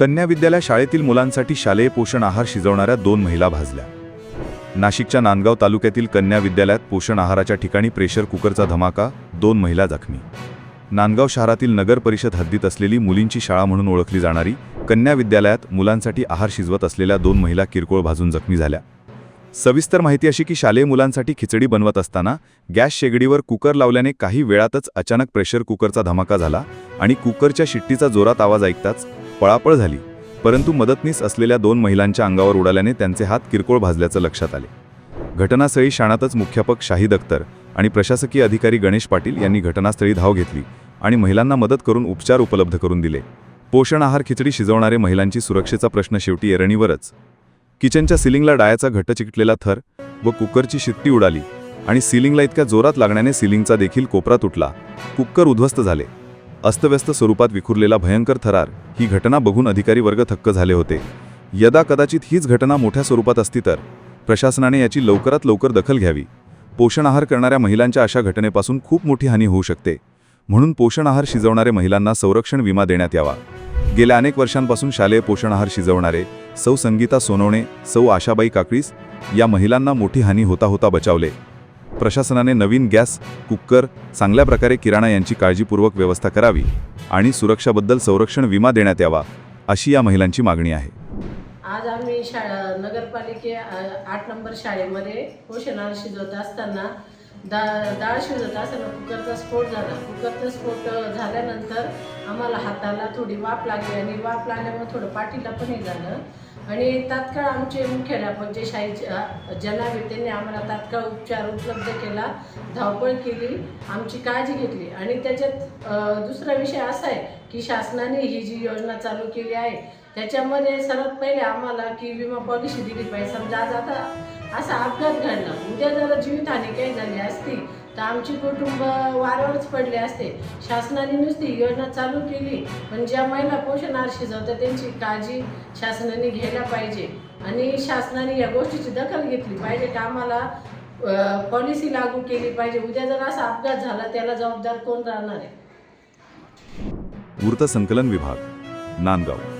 कन्या विद्यालय शाळेतील मुलांसाठी शालेय पोषण आहार शिजवणाऱ्या दोन महिला भाजल्या. नाशिकच्या नांदगाव तालुक्यातील कन्या विद्यालयात पोषण आहाराच्या ठिकाणी प्रेशर कुकरचा धमाका दोन महिला जखमी. नांदगाव शहरातील नगर परिषद हद्दीत असलेली मुलींची शाळा म्हणून ओळखली जाणारी कन्या विद्यालयात मुलांसाठी आहार शिजवत असलेल्या दोन महिला किरकोळ भाजून जखमी झाल्या. सविस्तर माहिती अशी की शालेय मुलांसाठी खिचडी बनवत असताना गॅस शेगडीवर कुकर लावल्याने काही वेळातच अचानक प्रेशर कुकरचा धमाका झाला आणि कुकरच्या शिट्टीचा जोरात आवाज ऐकताच पळापळ झाली परंतु मदतनीस असलेल्या दोन महिलांच्या अंगावर उडाल्याने त्यांचे हात किरकोळ भाजल्याचं लक्षात आले. घटनास्थळी शाणातच मुख्यापक शाहिद अख्तर आणि प्रशासकीय अधिकारी गणेश पाटील यांनी घटनास्थळी धाव घेतली आणि महिलांना मदत करून उपचार उपलब्ध करून दिले. पोषण आहार खिचडी शिजवणारे महिलांची सुरक्षेचा प्रश्न शेवटी एरणीवरच. किचनच्या सिलिंगला डायाचा घट्ट चिकटलेला थर व कुकरची शिट्टी उडाली आणि सिलिंगला इतक्या जोरात लागण्याने सिलिंगचा देखील कोपरा तुटला. कुकर उद्ध्वस्त झाले. अस्तव्यस्त स्वरूपात विखुरलेला भयंकर थरार ही घटना बघून अधिकारी वर्ग थक्क झाले होते. यदा कदाचित हीच घटना मोठ्या स्वरूपात असती तर प्रशासनाने याची लवकरात लवकर दखल घ्यावी. पोषण आहार करणाऱ्या महिलांच्या अशा घटनेपासून खूप मोठी हानी होऊ शकते. म्हणून पोषण आहार शिजवणारे महिलांना संरक्षण विमा देण्यात यावा. गेल्या अनेक वर्षांपासून शालेय पोषण आहार शिजवणारे सौ संगीता सोनवणे सौ आशाबाई काकळीस या महिलांना मोठी हानी होता होता बचावले. प्रशासनाने नवीन गॅस कुकर चांगल्या प्रकारे किराणा यांची काळजीपूर्वक व्यवस्था करावी आणि सुरक्षाबद्दल संरक्षण विमा देण्यात यावा अशी या महिलांची मागणी आहे. आज आम्ही शाळा नगरपालिके आठ नंबर शाळेमध्ये पोषणाला शिजवत असताना दा डाळ शिजवत असताना कुकरचा स्फोट झाला. कुकरचा स्फोट झाल्यानंतर आम्हाला हाताला थोडी वाफ लागली आणि वाफ लागल्यामुळे थोडं पाठीला पण हे झालं. आणि तात्काळ आमचे मुख्याध्यापक जे शाहीच्या जनावे आम्हाला तात्काळ उपचार उपलब्ध केला धावपळ केली आमची काळजी घेतली. आणि त्याच्यात दुसरा विषय असा आहे की शासनाने ही जी योजना चालू केली आहे त्याच्यामध्ये सर्वात पहिले आम्हाला की विमा पॉलिसी दिली पाहिजे. समजा आज आता असा अपघात घडला. उद्या जर जीवितहानी काही झाली असती तर आमची कुटुंब वारवरच पडले असते. शासनाने नुसती योजना चालू केली. पण ज्या महिला पोषण आहार शिजवतात त्यांची काळजी शासनाने घ्यायला पाहिजे. आणि शासनाने या गोष्टीची दखल घेतली पाहिजे. का आम्हाला पॉलिसी लागू केली पाहिजे? उद्या जर असा अपघात झाला त्याला जबाबदार कोण राहणार आहे? वृत्तसंकलन विभाग नांदगाव.